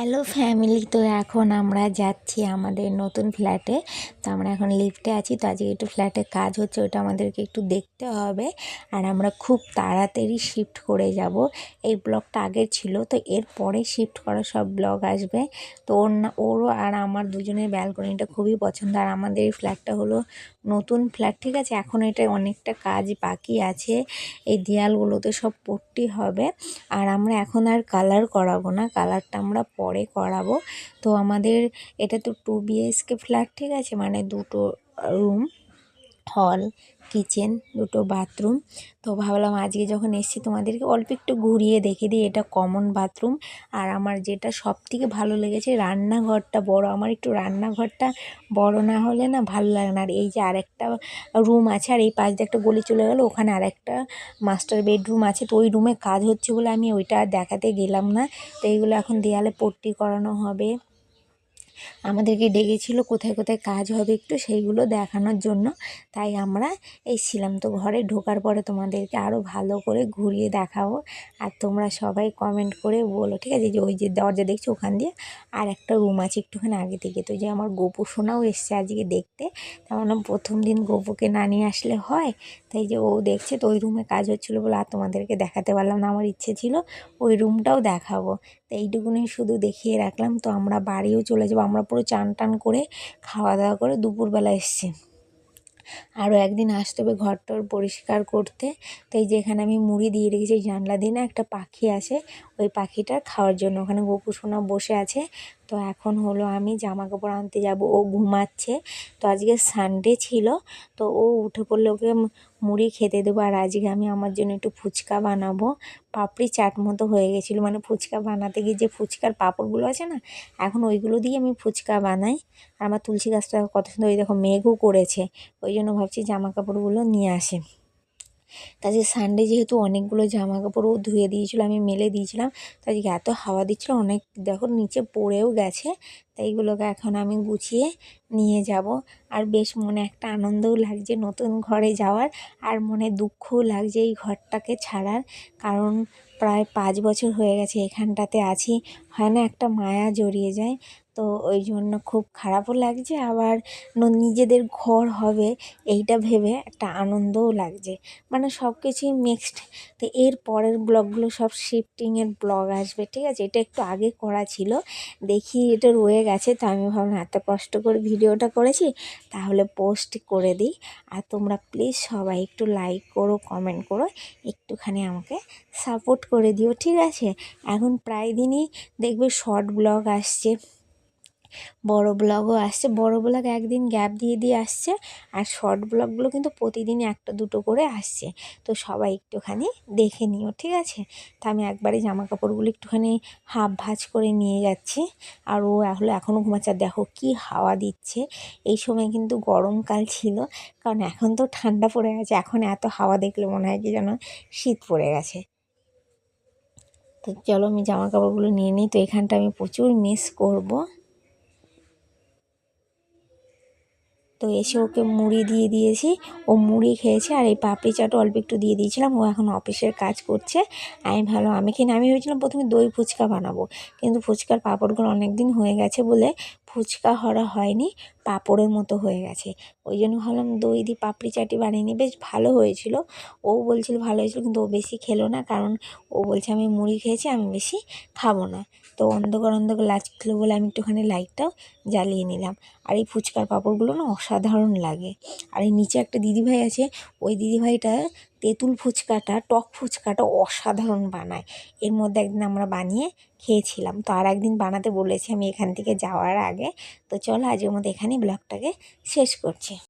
Hello family, তো এখন আমরা যাচ্ছি আমাদের নতুন ফ্ল্যাটে। তো আমরা এখন লিফটে আছি, তো আজকে একটু ফ্ল্যাটে কাজ হচ্ছে, ওটা আমাদেরকে একটু দেখতে হবে। আর আমরা খুব তাড়াতাড়ি শিফট করে যাব। এই ব্লগটা আগের ছিল, তো এর পরে শিফট করা সব ব্লগ আসবে। তো ওর না, ওরও আর আমার দুজনের ব্যালকনিটা খুবই পছন্দ। আর আমাদের এই ফ্ল্যাটটা হলো নতুন ফ্ল্যাট, ঠিক আছে? এখন এটা অনেকটা কাজ বাকি আছে। এই দেয়ালগুলোতে সব পট্টি হবে। আর আমরা এখন আর কালার করাবো না। কালারটা আমরা করাবো। তো আমাদের এটা তো টু বিএইচকে ফ্ল্যাট ঠিক আছে? মানে দুটো রুম হল কিচেন দুটো বাথরুম তো ভাবলাম আজকে যখন এসছি তোমাদেরকে অল্প একটু ঘুরিয়ে দেখে দিই, এটা কমন বাথরুম আর আমার যেটা সব থেকে ভালো লেগেছে, রান্নাঘরটা বড়। আমার একটু রান্নাঘরটা বড় না হলে না ভালো লাগে না। আর এই যে আরেকটা রুম আছে, আর এই পাশ দিয়ে একটা গলি চলে গেল, ওখানে আরেকটা মাস্টার বেডরুম আছে। তো ওই রুমে কাজ হচ্ছে বলে আমি ওইটা দেখাতে গেলাম না। তো এইগুলো এখন দেয়ালে পট্টি করানো হবে। আমাদেরকে ডেকেছিল, কোথায় কোথায় কাজ হবে একটু সেইগুলো দেখানোর জন্য। তাই আমরা এসেছিলাম। তো ঘরে ঢোকার পরে তোমাদেরকে আরও ভালো করে ঘুরিয়ে দেখাবো। আর তোমরা সবাই কমেন্ট করে বলো, ঠিক আছে? যে ওই যে দরজা দেখছ ওখান দিয়ে আর একটা রুম আছে একটুখানি আগে থেকে। তো যে আমার গোপু সোনাও এসছে আজকে দেখতে। তেমন প্রথম দিন গোপুকে না নিয়ে আসলে হয়। তাই যে ও দেখছে তো ওই রুমে কাজ হচ্ছিল বলে আর তোমাদেরকে দেখাতে পারলাম না। আমার ইচ্ছে ছিল ওই রুমটাও দেখাবো। তো এইটুকুনি শুধু দেখিয়ে রাখলাম। তো আমরা বাড়িও চলে যাব। আমরা পুরো চান টান করে খাওয়া দাওয়া করে দুপুরবেলা এসছি। আরও একদিন আসতে হবে ঘরটর পরিষ্কার করতে। তো এই যেখানে আমি মুড়ি দিয়ে রেখেছি জানলা দিয়ে না একটা পাখি আছে। ওই পাখিটা খাওয়ার জন্য। ওখানে গোপুসোনা বসে আছে। তো এখন হলো আমি জামা কাপড় আনতে যাব। ও ঘুমাচ্ছে। তো আজকে সানডে ছিল। তো ও উঠে পড়লে ওকে মুড়ি খেতে দেবো। আর আজকে আমি আমার জন্য একটু ফুচকা বানাবো। পাপড়ি চাট মতো হয়ে গেছিল। মানে ফুচকা বানাতে গিয়ে যে ফুচকার পাঁপড়গুলো আছে না, এখন ওইগুলো দিয়ে আমি ফুচকা বানাই। আর আমার তুলসী গাছটা কত সুন্দর ওই দেখো মেঘও করেছে। ওই জন্য ভাবছি জামা কাপড়গুলো নিয়ে আসে। তাই সানডে যেহেতু অনেকগুলো জামা কাপড়ও ধুয়ে দিয়েছিলো, আমি মেলে দিয়েছিলাম। তো আজকে এত হাওয়া দিচ্ছিল, অনেক দেখো নিচে পড়েও গেছে। তাই এগুলোকে এখন আমি গুছিয়ে নিয়ে যাব। আর বেশ মনে একটা আনন্দও লাগছে নতুন ঘরে যাওয়ার, আর মনে দুঃখও লাগছে এই ঘরটাকে ছাড়ার। কারণ প্রায় পাঁচ বছর হয়ে গেছে এখানটাতে আছি, হয় না একটা মায়া জড়িয়ে যায়। তো ওই জন্য খুব খারাপও লাগছে। আবার নিজেদের ঘর হবে, এইটা ভেবে একটা আনন্দও লাগছে। মানে সব কিছুই মিক্সড তো এর পরের ব্লগগুলো সব শিফটিংয়ের ব্লগ আসবে, ঠিক আছে? এটা একটু আগে করা ছিল। দেখি এটা রয়ে গেছে, তো আমি ভাবলাম এত কষ্ট করে ভিডিওটা করেছি, তাহলে পোস্ট করে দিই। আর তোমরা প্লিজ সবাই একটু লাইক করো কমেন্ট করো, একটুখানি আমাকে সাপোর্ট করে দিও, ঠিক আছে? এখন প্রায় দিনই দেখবে শর্ট ব্লগ আসছে। বড় ব্লগও আসছে। বড় ব্লগ একদিন গ্যাপ দিয়ে দিয়ে আসছে আর শর্ট ব্লগগুলো কিন্তু প্রতিদিনই একটা, দুটো করে আসছে। তো সবাই একটুখানি দেখে নিও, ঠিক আছে? তা আমি একবারে জামা কাপড়গুলো একটুখানি হাফ ভাজ করে নিয়ে যাচ্ছি। আর ও হলো এখনও ঘুমাচ্ছে। দেখো কি হাওয়া দিচ্ছে। এই সময় কিন্তু গরমকাল ছিল, কারণ এখন তো ঠান্ডা পড়ে গেছে। এখন এত হাওয়া দেখলে মনে হয় কি যেন শীত পড়ে গেছে। তো চলো আমি জামা কাপড়গুলো নিয়ে নিই। তো এখানটা আমি প্রচুর মিস করব। তো এসে ওকে মুড়ি দিয়ে দিয়েছি। ও মুড়ি খেয়েছে আর এই পাপড়ি চাটও অল্প একটু দিয়ে দিয়েছিলাম। ও এখন অফিসের কাজ করছে। আমি ভালো, আমি কিনে আমি ভেবেছিলাম প্রথমে দই ফুচকা বানাবো। কিন্তু ফুচকার পাঁপড়গুলো অনেক দিন হয়ে গেছে বলে ফুচকা হরা হয়নি, পাঁপড়ের মতো হয়ে গেছে। ওই জন্য ভাবলাম দই দিয়ে পাপড়ি চাটি বানিয়ে নিই। বেশ ভালো হয়েছিল। ও বলছিল ভালো হয়েছিল, কিন্তু ও বেশি খেলো না, কারণ ও বলছে আমি মুড়ি খেয়েছি, আমি বেশি খাব না। তো অন্ধকার অন্ধকার লাগছিল বলে আমি একটুখানি লাইটটাও জ্বালিয়ে নিলাম। আর এই ফুচকার পাঁপড়গুলো না অসাধারণ লাগে। আর এই নিচে একটা দিদিভাই আছে, ওই দিদিভাইটা তেঁতুল ফুচকাটা, টক ফুচকাটা অসাধারণ বানায়। এর মধ্যে একদিন আমরা বানিয়ে খেয়েছিলাম। তো আর একদিন বানাতে বলেছি আমি এখান থেকে যাওয়ার আগে। তো চলো আজকের মতো এখানেই ব্লগটাকে শেষ করছি।